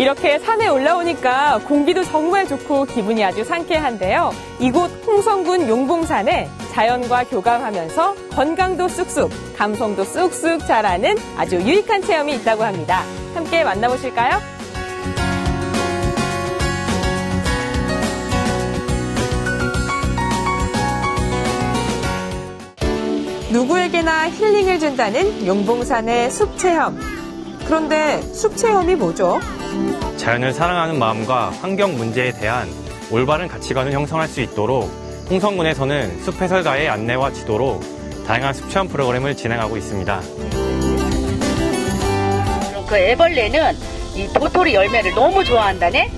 이렇게 산에 올라오니까 공기도 정말 좋고 기분이 아주 상쾌한데요. 이곳 홍성군 용봉산에 자연과 교감하면서 건강도 쑥쑥, 감성도 쑥쑥 자라는 아주 유익한 체험이 있다고 합니다. 함께 만나보실까요? 누구에게나 힐링을 준다는 용봉산의 숲 체험. 그런데 숲 체험이 뭐죠? 자연을 사랑하는 마음과 환경 문제에 대한 올바른 가치관을 형성할 수 있도록 홍성군에서는 숲 해설가의 안내와 지도로 다양한 숲 체험 프로그램을 진행하고 있습니다. 그 애벌레는 이 도토리 열매를 너무 좋아한다네?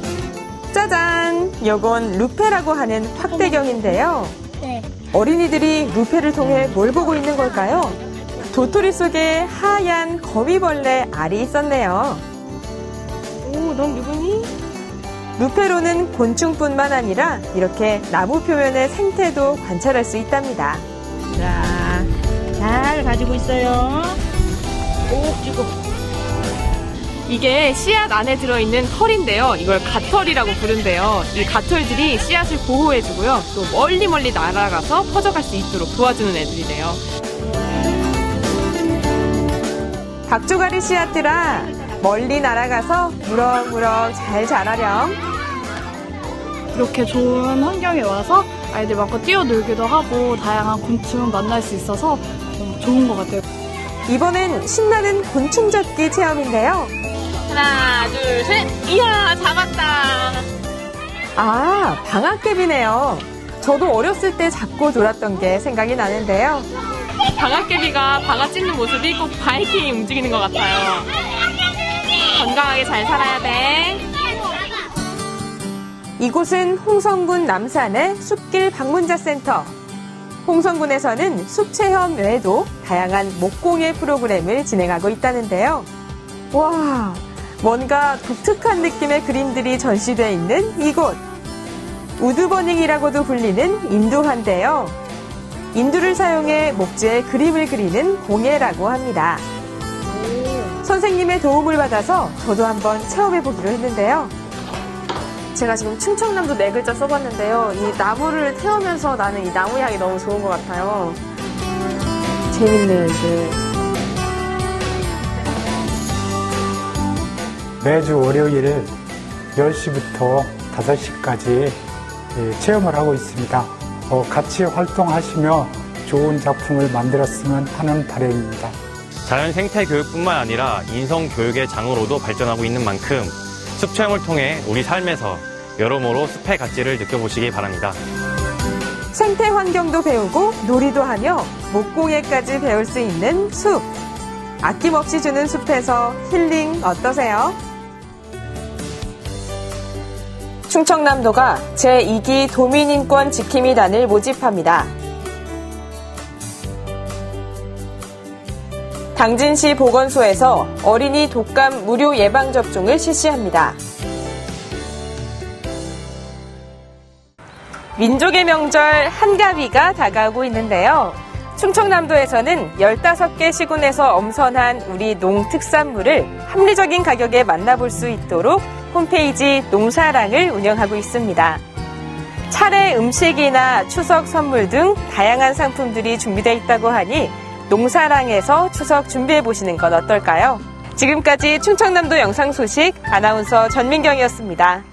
짜잔! 요건 루페라고 하는 확대경인데요. 네. 어린이들이 루페를 통해 뭘 보고 있는 걸까요? 도토리 속에 하얀 거미벌레 알이 있었네요. 오, 너무 예쁘니? 루페로는 곤충뿐만 아니라 이렇게 나무 표면의 생태도 관찰할 수 있답니다. 자, 잘 가지고 있어요. 꼭 쥐고. 이게 씨앗 안에 들어있는 털인데요. 이걸 갓털이라고 부른대요. 이 갓털들이 씨앗을 보호해주고요. 또 멀리 멀리 날아가서 퍼져갈 수 있도록 도와주는 애들이래요. 박조가리 씨앗들아, 멀리 날아가서 무럭무럭 잘 자라렴. 이렇게 좋은 환경에 와서 아이들 마음껏 뛰어놀기도 하고 다양한 곤충 만날 수 있어서 좀 좋은 것 같아요. 이번엔 신나는 곤충 잡기 체험인데요. 하나, 둘, 셋. 이야, 잡았다. 아, 방앗개비네요. 저도 어렸을 때 잡고 놀았던 게 생각이 나는데요. 방앗개비가 방앗 찢는 모습이 꼭 바이킹이 움직이는 것 같아요. 건강하게 잘 살아야 돼. 이곳은 홍성군 남산의 숲길 방문자 센터. 홍성군에서는 숲 체험 외에도 다양한 목공예 프로그램을 진행하고 있다는데요. 와, 뭔가 독특한 느낌의 그림들이 전시되어 있는 이곳. 우드버닝이라고도 불리는 인두화인데요. 인두를 사용해 목재에 그림을 그리는 공예라고 합니다. 선생님의 도움을 받아서 저도 한번 체험해 보기로 했는데요. 제가 지금 충청남도 네 글자 써봤는데요. 이 나무를 태우면서 나는 이 나무 향이 너무 좋은 것 같아요. 재밌네요, 이게. 매주 월요일 10시부터 5시까지 예, 체험을 하고 있습니다. 어, 같이 활동하시며 좋은 작품을 만들었으면 하는 바람입니다. 자연 생태 교육뿐만 아니라 인성 교육의 장으로도 발전하고 있는 만큼 숲 체험을 통해 우리 삶에서 여러모로 숲의 가치를 느껴보시기 바랍니다. 생태 환경도 배우고 놀이도 하며 목공예까지 배울 수 있는 숲. 아낌없이 주는 숲에서 힐링 어떠세요? 충청남도가 제2기 도민인권 지킴이단을 모집합니다. 당진시 보건소에서 어린이 독감 무료 예방접종을 실시합니다. 민족의 명절 한가위가 다가오고 있는데요. 충청남도에서는 15개 시군에서 엄선한 우리 농특산물을 합리적인 가격에 만나볼 수 있도록 홈페이지 농사랑을 운영하고 있습니다. 차례 음식이나 추석 선물 등 다양한 상품들이 준비되어 있다고 하니 농사랑에서 추석 준비해 보시는 건 어떨까요? 지금까지 충청남도 영상 소식 아나운서 전민경이었습니다.